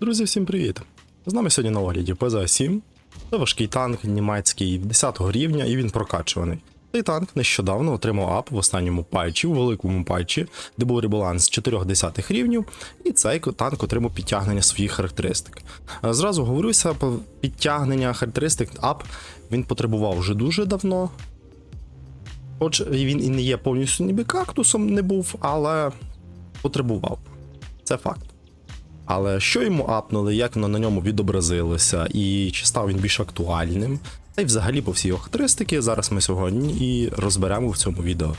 Друзі, всім привіт! З нами сьогодні на огляді ПЗА-7. Це важкий танк німецький 10 рівня і він прокачуваний. Цей танк нещодавно отримав ап в останньому патчі, у великому патчі, де був ребаланс 4 десятих рівнів, і цей танк отримав підтягнення своїх характеристик. Е, Зразу говорюся, підтягнення характеристик ап він потребував вже дуже давно. Хоч він і не є повністю ніби кактусом не був, але потребував. Це факт. Але що йому апнули, як воно на ньому відобразилося, і чи став він більш актуальним, та й взагалі по всій його характеристики зараз ми сьогодні і розберемо в цьому відео.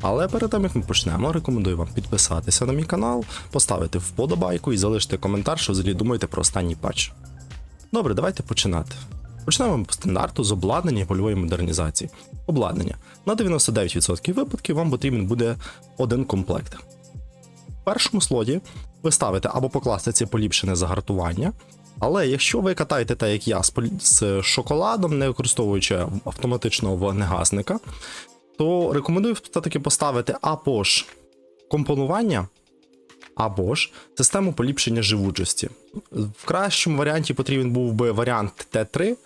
Але перед тим як ми почнемо, рекомендую вам підписатися на мій канал, поставити вподобайку і залишити коментар, що взагалі думаєте про останній патч. Добре, давайте починати. Почнемо по стандарту з обладнання і польової модернізації. Обладнання. На 99% випадків вам потрібен буде один комплект. В першому слоті ви ставите або покласти це поліпшене загартування. Але якщо ви катаєте так, як я, з шоколадом, не використовуючи автоматичного вогнегасника, то рекомендую все-таки поставити або ж компонування, або ж систему поліпшення живучості. В кращому варіанті потрібен був би варіант Т3.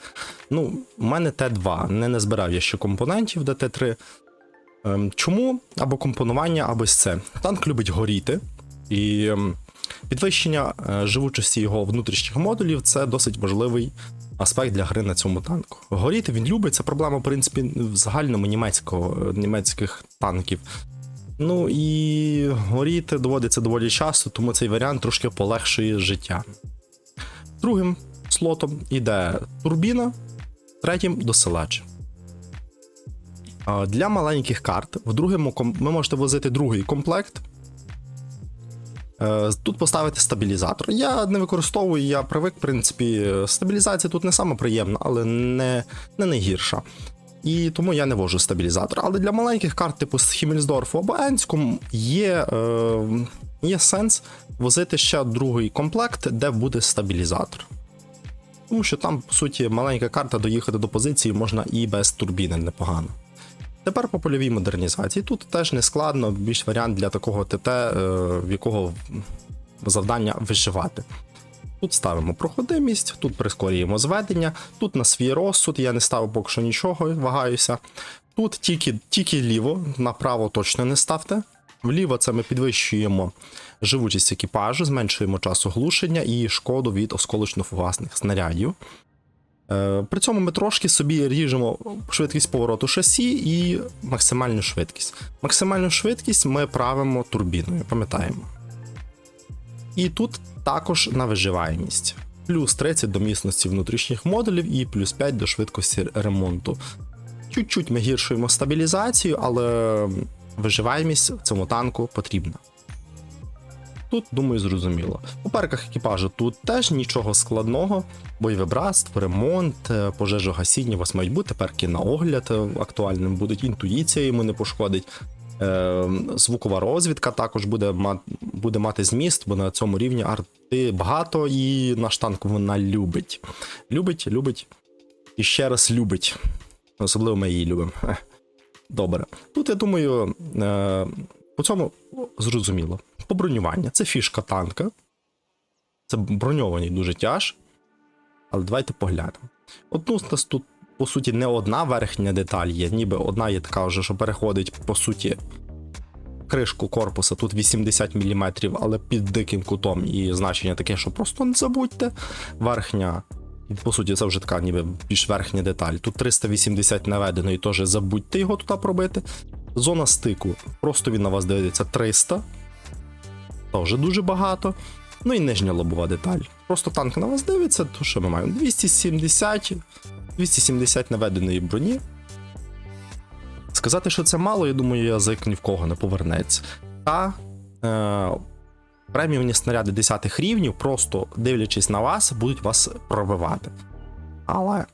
Ну, у мене Т2. Не, не збирав я ще компонентів до Т3. Ем, Чому? Або компонування, або це. Танк любить горіти, і ем, підвищення е, живучості його внутрішніх модулів це досить важливий аспект для гри на цьому танку. Горіти він любить, це проблема, в принципі, в загальному німецького, німецьких танків. Ну і горіти доводиться доволі часто, тому цей варіант трошки полегшує життя. Другим слотом іде турбіна, третім досилач. Для маленьких карт в другому ви можете возити другий комплект. Е, Тут поставити стабілізатор. Я не використовую, я привик, в принципі, стабілізація тут не саме приємна, але не, не найгірша. І тому я не вожу стабілізатор. Але для маленьких карт, типу з Хімельсдорфу або Енськом, є, е, є сенс возити ще другий комплект, де буде стабілізатор. Тому що там, по суті, маленька карта доїхати до позиції можна і без турбіни непогано. Тепер по польовій модернізації. Тут теж не складно, більш варіант для такого ТТ, е, в якого завдання виживати. Тут ставимо проходимість, тут прискорюємо зведення, тут на свій розсуд, я не ставив поки що нічого, вагаюся. Тут тільки, тільки ліво, направо точно не ставте. Вліво це ми підвищуємо живучість екіпажу, зменшуємо час оглушення і шкоду від осколочно-фугасних снарядів. Е, При цьому ми трошки собі ріжемо швидкість повороту шасі і максимальну швидкість. Максимальну швидкість ми правимо турбіною, пам'ятаємо. І тут також на виживаємість. Плюс 30 до міцності внутрішніх модулів і плюс 5 до швидкості ремонту. Чуть-чуть ми гіршуємо стабілізацію, але виживаємість в цьому танку потрібна. Тут, думаю, зрозуміло. У перках екіпажу тут теж нічого складного. Бойове братство, ремонт, е, пожежогасіння у вас мають бути перки на огляд е, актуальним будуть, інтуїція йому не пошкодить. Е, звукова розвідка також буде, ма- буде мати зміст, бо на цьому рівні арти багато, і наш танк вона любить. Любить, любить і ще раз любить. Особливо ми її любимо. Добре. Тут, я думаю, по цьому зрозуміло. По бронювання. Це фішка танка. Це броньований дуже тяж. Але давайте поглянемо. От ну, у нас тут, по суті, не одна верхня деталь є, ніби одна є така вже, що переходить, по суті, кришку корпуса. Тут 80 мм, але під диким кутом. І значення таке, що просто не забудьте. Верхня. По суті, це вже така ніби більш верхня деталь. Тут 380 наведено, і теж забудьте його туди пробити. Зона стику. Просто він на вас дивиться 300. Теж дуже багато. Ну і нижня лобова деталь. Просто танк на вас дивиться, то що ми маємо? 270, 270 наведеної броні. Сказати, що це мало, я думаю, язик ні в кого не повернеться. Та е, преміумні снаряди 10 рівнів, просто дивлячись на вас, будуть вас пробивати. Але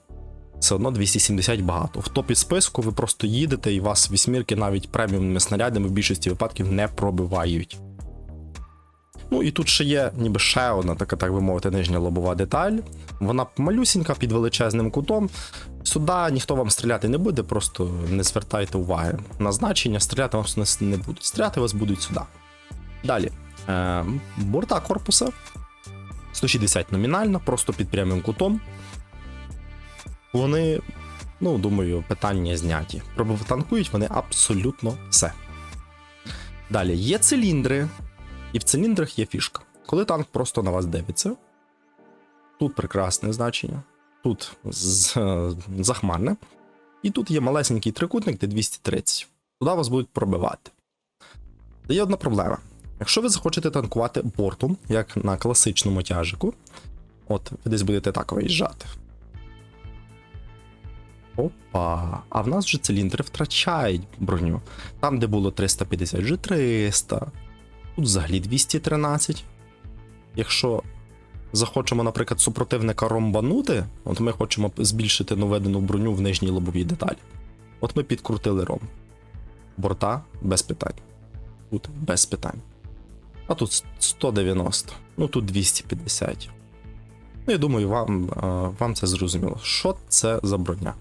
все одно 270 багато. В топі списку ви просто їдете, і вас вісьмірки навіть преміумними снарядами в більшості випадків не пробивають. Ну і тут ще є ніби ще одна така, так би мовити, нижня лобова деталь. Вона малюсінька під величезним кутом. Сюди ніхто вам стріляти не буде, просто не звертайте уваги на значення, стріляти вас не, будуть. Стріляти вас будуть сюди. Далі. Е, борта корпуса. 160 номінально, просто під прямим кутом. Вони, ну, думаю, питання зняті. Танкують вони абсолютно все. Далі є циліндри, і в циліндрах є фішка. Коли танк просто на вас дивиться, тут прекрасне значення, тут захмарне, і тут є малесенький трикутник, де 230. Туди вас будуть пробивати. Та є одна проблема. Якщо ви захочете танкувати бортом, як на класичному тяжику, от ви десь будете так виїжджати. Опа, а в нас вже циліндри втрачають броню. Там, де було 350, вже 300. Тут взагалі 213. Якщо захочемо, наприклад, супротивника ромбанути, от ми хочемо збільшити наведену броню в нижній лобовій деталі. От ми підкрутили ром. Борта без питань. Тут без питань. А тут 190, ну тут 250. Ну, я думаю, вам, е, вам це зрозуміло. Що це за броня?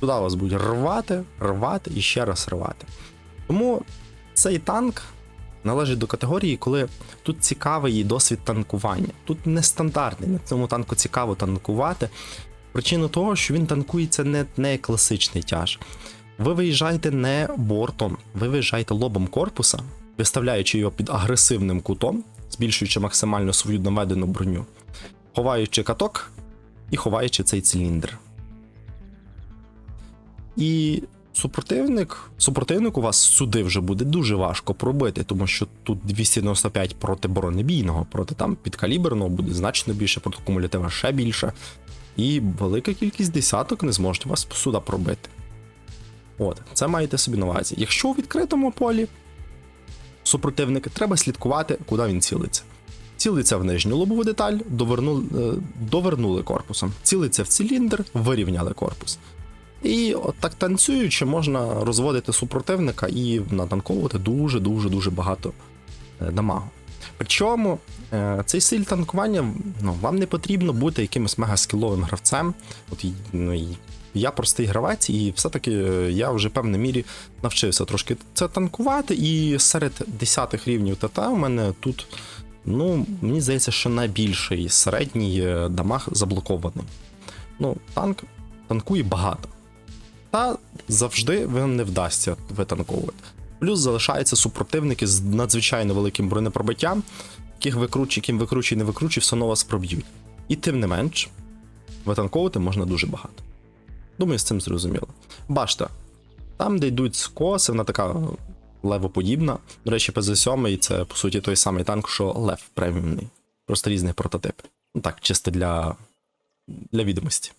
Туди вас будуть рвати, рвати і ще раз рвати. Тому цей танк належить до категорії, коли тут цікавий досвід танкування. Тут нестандартний. На цьому танку цікаво танкувати. Причина того, що він танкується не, не класичний тяж. Ви виїжджаєте не бортом, ви виїжджаєте лобом корпуса, виставляючи його під агресивним кутом, збільшуючи максимально свою наведену броню, ховаючи каток і ховаючи цей циліндр. І супротивник, супротивник у вас сюди вже буде дуже важко пробити, тому що тут 295 проти бронебійного, проти там підкаліберного буде значно більше, проти кумулятива ще більше. І велика кількість десяток не зможуть вас сюди пробити. От, це маєте собі на увазі. Якщо у відкритому полі супротивника, треба слідкувати, куди він цілиться. Цілиться в нижню лобову деталь, довернули, довернули корпусом. Цілиться в циліндр, вирівняли корпус. І от так танцюючи, можна розводити супротивника і натанковувати дуже-дуже дуже багато е, дамагу. Причому е, цей стиль танкування ну, вам не потрібно бути якимось мегаскіловим гравцем. От, ну, я простий гравець, і все-таки е, я вже в певній мірі навчився трошки це танкувати. І серед десятих рівнів ТТ у мене тут, ну, мені здається, що найбільший середній дамаг заблокований. Ну, танк танкує багато. Та завжди вам не вдасться витанковувати. Плюс залишаються супротивники з надзвичайно великим бронепробиттям, яких викручуй, яким викручуй, не викручуй, все одно вас проб'ють. І тим не менш, витанковувати можна дуже багато. Думаю, з цим зрозуміло. Башта. Там, де йдуть скоси, вона така левоподібна. До речі, ПЗ-7 це по суті той самий танк, що Лев преміумний. Просто різний прототип. Ну так, чисто для, для відомості.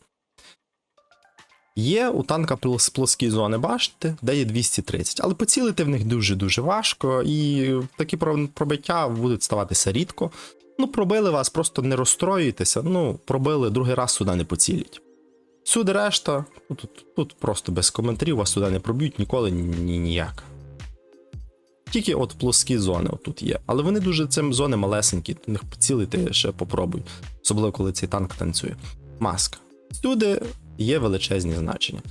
Є у танка плос- плоскі зони башти, де є 230, але поцілити в них дуже-дуже важко, і такі пробиття будуть ставатися рідко. Ну, пробили вас, просто не розстроюйтеся. Ну, пробили, другий раз сюди не поцілять. Сюди решта, ну, тут, тут просто без коментарів, вас сюди не проб'ють ніколи ні, ні ніяк. Тільки от плоскі зони отут є. Але вони дуже цим зони малесенькі, в них поцілити ще попробуй. Особливо, коли цей танк танцює. Маска. Сюди є величезні значення.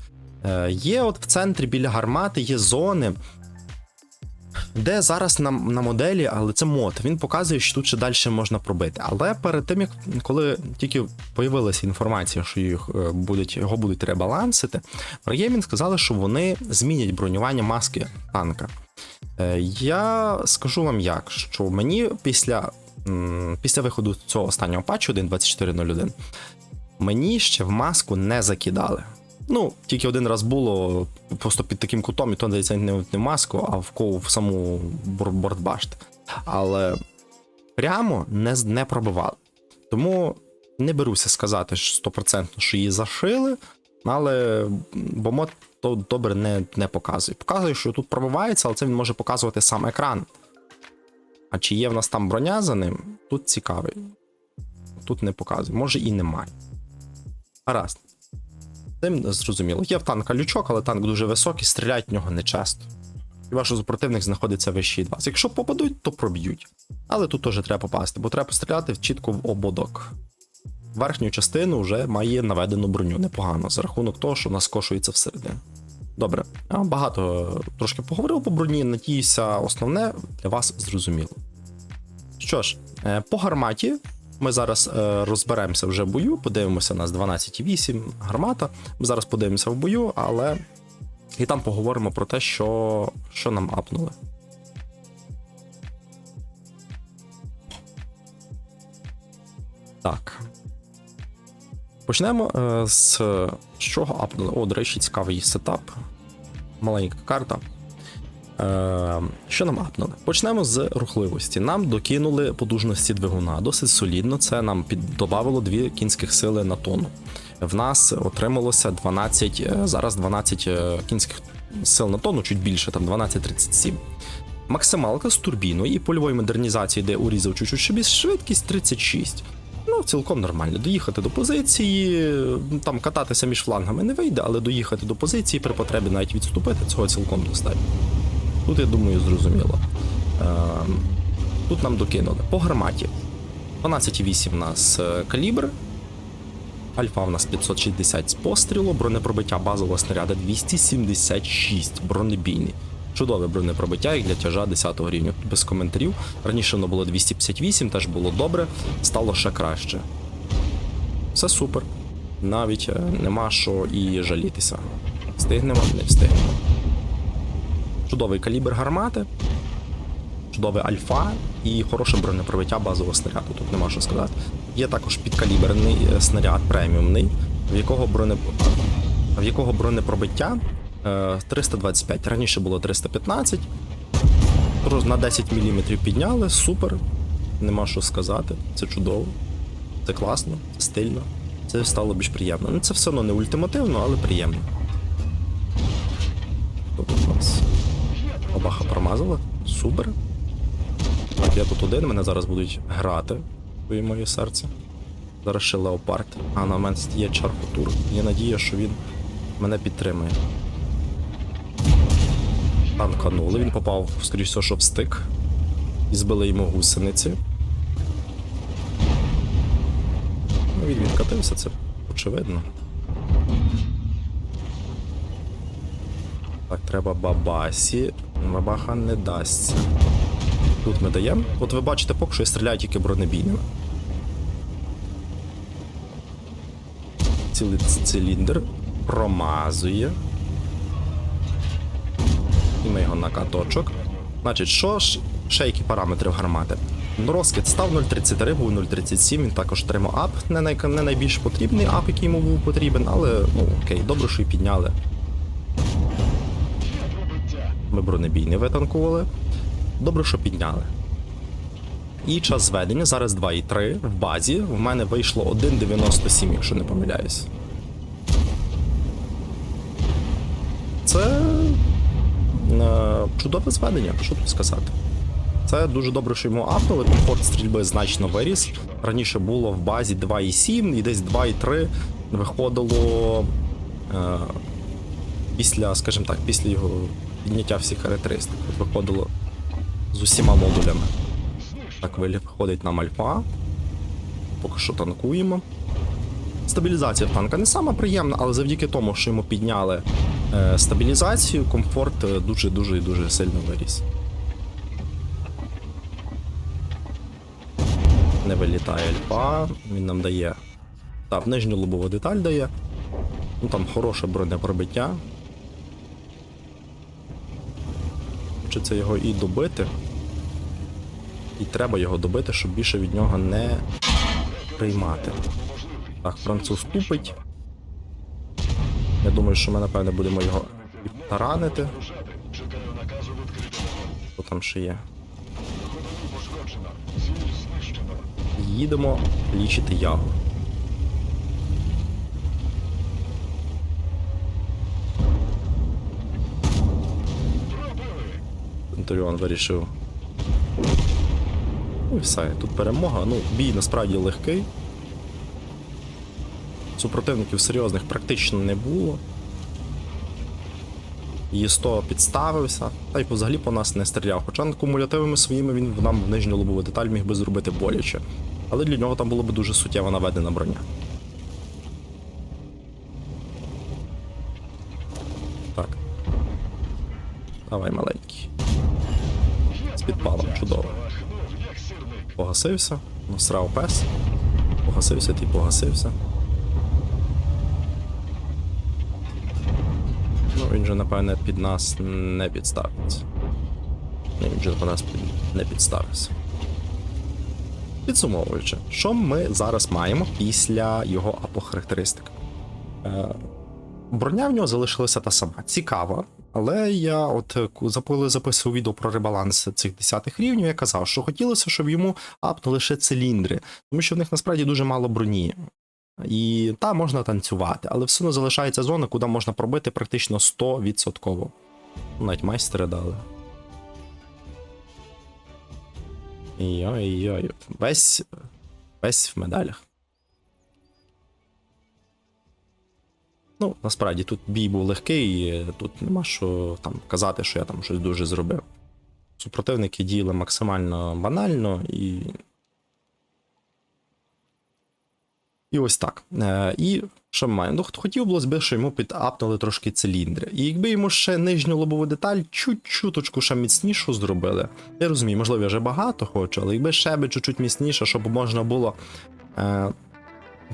Е, є от в центрі біля гармати, є зони, де зараз на, на моделі, але це мод, він показує, що тут ще далі можна пробити. Але перед тим, як коли тільки появилася інформація, що їх е, будуть, його будуть ребалансити, в сказали, що вони змінять бронювання маски танка. Е, Я скажу вам як, що мені після, після виходу цього останнього патчу 1.24.01 мені ще в маску не закидали. Ну, тільки один раз було просто під таким кутом, і то здається, не, в маску, а в ков в саму бор- бортбашт. Але прямо не, не пробивали. Тому не беруся сказати 100%, що її зашили, але бо мод то добре не, не показує. Показує, що тут пробивається, але це він може показувати сам екран. А чи є в нас там броня за ним? Тут цікавий. Тут не показує, може і немає. Гаразд. Цим зрозуміло. Є в танка лючок, але танк дуже високий, стріляють в нього не часто. І ваш супротивник знаходиться вище від вас. Якщо попадуть, то проб'ють. Але тут теж треба попасти, бо треба постріляти чітко в ободок. Верхню частину вже має наведену броню непогано, за рахунок того, що вона скошується всередину. Добре, багато трошки поговорив по броні, надіюся, основне для вас зрозуміло. Що ж, е, по гарматі Ми зараз е, розберемося вже в бою, подивимося, у нас 12,8 гармата. Ми зараз подивимося в бою, але. І там поговоримо про те, що, що нам апнули. Так. Почнемо е, з, чого апнули. О, до речі, цікавий сетап. Маленька карта. Е, що нам апнули? Почнемо з рухливості. Нам докинули потужності двигуна. Досить солідно. Це нам додавало 2 кінських сили на тонну. В нас отрималося 12, е, зараз 12 е, кінських сил на тонну, чуть більше, там 12,37. Максималка з турбіною і польової модернізації, де урізав чуть-чуть ще більш швидкість 36. Ну, цілком нормально. Доїхати до позиції, там кататися між флангами не вийде, але доїхати до позиції при потребі навіть відступити, цього цілком достатньо. Тут, я думаю, зрозуміло. Ем, Тут нам докинули. По гарматі. 12,8 у нас е, калібр. Альфа у нас 560 з пострілу, бронепробиття базового снаряда 276 бронебійний. Чудове бронепробиття як для тяжа 10 рівня. Без коментарів. Раніше воно було 258, теж було добре, стало ще краще. Все супер. Навіть е, нема що і жалітися. Встигнемо, не встигнемо. Чудовий калібр гармати, чудове альфа і хороше бронепробиття базового снаряду. Тут нема що сказати. Є також підкаліберний е, снаряд преміумний, в якого броне... в якого бронепробиття е, 325. Раніше було 315. На 10 мм підняли, супер. Нема що сказати. Це чудово. Це класно, це стильно. Це стало більш приємно. Ну, це все одно не ультимативно, але приємно. Промазала. Супер. Так, я тут один, мене зараз будуть грати. Твоє моє серце. Зараз ще леопард. А на мене є чархутур. Є надія, що він мене підтримує. Танканули, він попав, скоріш всього, що в стик. І збили йому гусениці. Ну, він відкатився, це очевидно. Так, треба бабасі. Бабаха не дасться. Тут ми даємо. От ви бачите, поки що я стріляю тільки бронебійними. Цілий циліндр промазує. І ми його на каточок. Значить, що ж, ще які параметри в гармати? Ну, Розкид став 0.33, був 0.37, він також отримав ап. Не, най... не найбільш потрібний ап, який йому був потрібен, але ну окей, добре, що і підняли. Ми бронебій не витанкували. Добре, що підняли. І час зведення зараз 2,3 в базі. В мене вийшло 1,97, якщо не помиляюсь. Це е, чудове зведення, що тут сказати. Це дуже добре, що йому апнули. Комфорт стрільби значно виріс. Раніше було в базі 2,7 і десь 2,3 виходило е, після, скажімо так, після його підняття всіх характеристик. Виходило з усіма модулями. Так, виходить нам альфа. Поки що танкуємо. Стабілізація танка не сама приємна, але завдяки тому, що йому підняли е, стабілізацію, комфорт дуже-дуже і дуже сильно виріс. Не вилітає альфа, він нам дає. Так, нижню лобову деталь дає. Ну там хороше бронепробиття. Хочеться його і добити. І треба його добити, щоб більше від нього не приймати. Так, француз тупить. Я думаю, що ми, напевне, будемо його таранити. Що там ще є? Їдемо лічити ягу. Центуріон вирішив. Ну і все, тут перемога. Ну, бій насправді легкий. Супротивників серйозних практично не було. Є100 підставився, та й взагалі по нас не стріляв. Хоча кумулятивами своїми він нам в нижню лобову деталь міг би зробити боляче. Але для нього там було б дуже суттєво наведена броня. Так. Давай, маленький. Підпалом, чудово. Погасився, насрав пес. погасився, ти погасився. Ну, він же, напевне, під нас не підставиться. Ні, він же по нас не підставився. Підсумовуючи, що ми зараз маємо після його апохарактеристик? Е, броня в нього залишилася та сама. Цікава, але я от е, коли записував відео про ребаланс цих 10 рівнів, я казав, що хотілося, щоб йому апнули лише циліндри, тому що в них насправді дуже мало броні. І там можна танцювати, але все одно залишається зона, куди можна пробити практично 100%. Навіть майстери дали. Йой-йой. Весь, весь в медалях. Ну, насправді, тут бій був легкий, тут нема що там казати, що я там щось дуже зробив. Супротивники діяли максимально банально і. І ось так. Е, і що ми маємо? Ну, хотів було би, що йому підапнули трошки циліндри. І якби йому ще нижню лобову деталь чуть-чуточку ще міцнішу зробили. Я розумію, можливо, я вже багато хочу, але якби ще би чуть-чуть міцніше, щоб можна було. Е,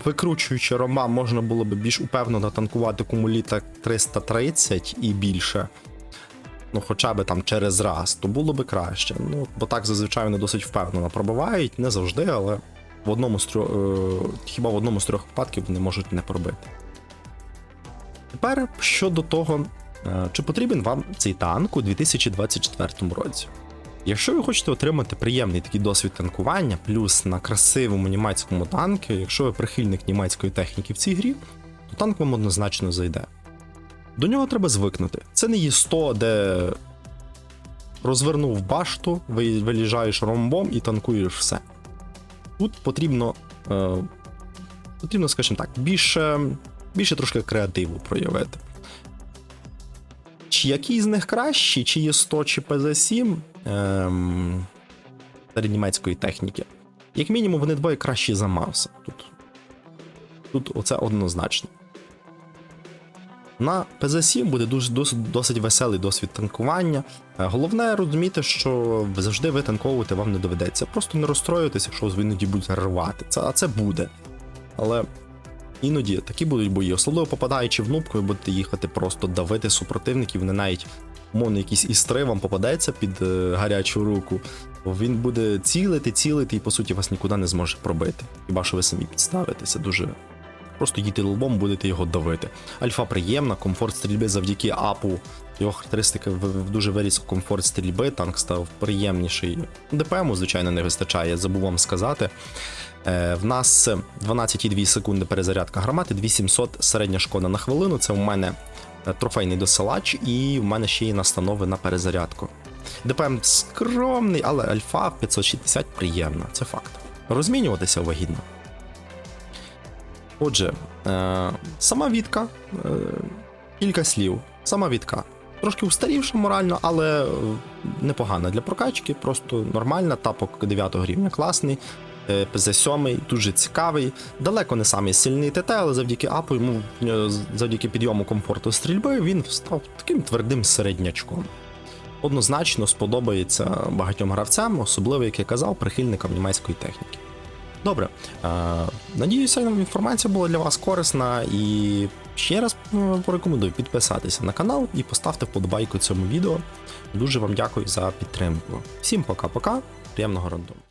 Викручуючи рома, можна було б більш упевнено танкувати кумуліта 330 і більше. Ну, хоча б там через раз, то було б краще. Ну, бо так зазвичай вони досить впевнено пробивають, не завжди, але в одному з трьох, е, хіба в одному з трьох випадків вони можуть не пробити. Тепер щодо того, е, чи потрібен вам цей танк у 2024 році. Якщо ви хочете отримати приємний такий досвід танкування, плюс на красивому німецькому танку, якщо ви прихильник німецької техніки в цій грі, то танк вам однозначно зайде. До нього треба звикнути. Це не є 100, де розвернув башту, виліжаєш ромбом і танкуєш все. Тут потрібно, е, потрібно, скажімо так, більше, більше трошки креативу проявити. Чи який з них кращий, чи є 100 чи ПЗ-7 ем, серед німецької техніки. Як мінімум, вони двоє кращі за Мавса. Тут, тут оце однозначно. На ПЗ-7 буде дуже досить, досить веселий досвід танкування. Е, Головне розуміти, що завжди витанковувати вам не доведеться. Просто не розстроюйтесь, якщо ви іноді будете рвати. Це, а це буде. Але іноді такі будуть бої, особливо попадаючи в нубку, ви будете їхати просто давити супротивників, не навіть умовно якийсь істри вам попадеться під е, гарячу руку. Він буде цілити, цілити і по суті вас нікуди не зможе пробити. Хіба що ви самі підставитеся дуже. Просто їдьте лбом, будете його давити. Альфа приємна, комфорт стрільби завдяки апу. Його характеристики в- в- дуже виріс комфорт стрільби, танк став приємніший. ДПМу, звичайно, не вистачає, забув вам сказати. Е, В нас 12,2 секунди перезарядка гармати, 2700 середня шкода на хвилину. Це у мене трофейний досилач, і в мене ще є настанови на перезарядку. ДПМ скромний, але альфа в 560 приємна, це факт. Розмінюватися вигідно. Отже, е, сама відка, е, кілька слів. Сама відка. Трошки устарівша морально, але е, непогана для прокачки, просто нормальна, тапок 9 рівня класний. Е, ПЗ-7 дуже цікавий, далеко не самий сильний ТТ, але завдяки апу йому е, завдяки підйому комфорту стрільби він став таким твердим середнячком. Однозначно сподобається багатьом гравцям, особливо, як я казав, прихильникам німецької техніки. Добре, е, надіюся, інформація була для вас корисна і ще раз порекомендую підписатися на канал і поставте вподобайку цьому відео. Дуже вам дякую за підтримку. Всім пока-пока, приємного рандому.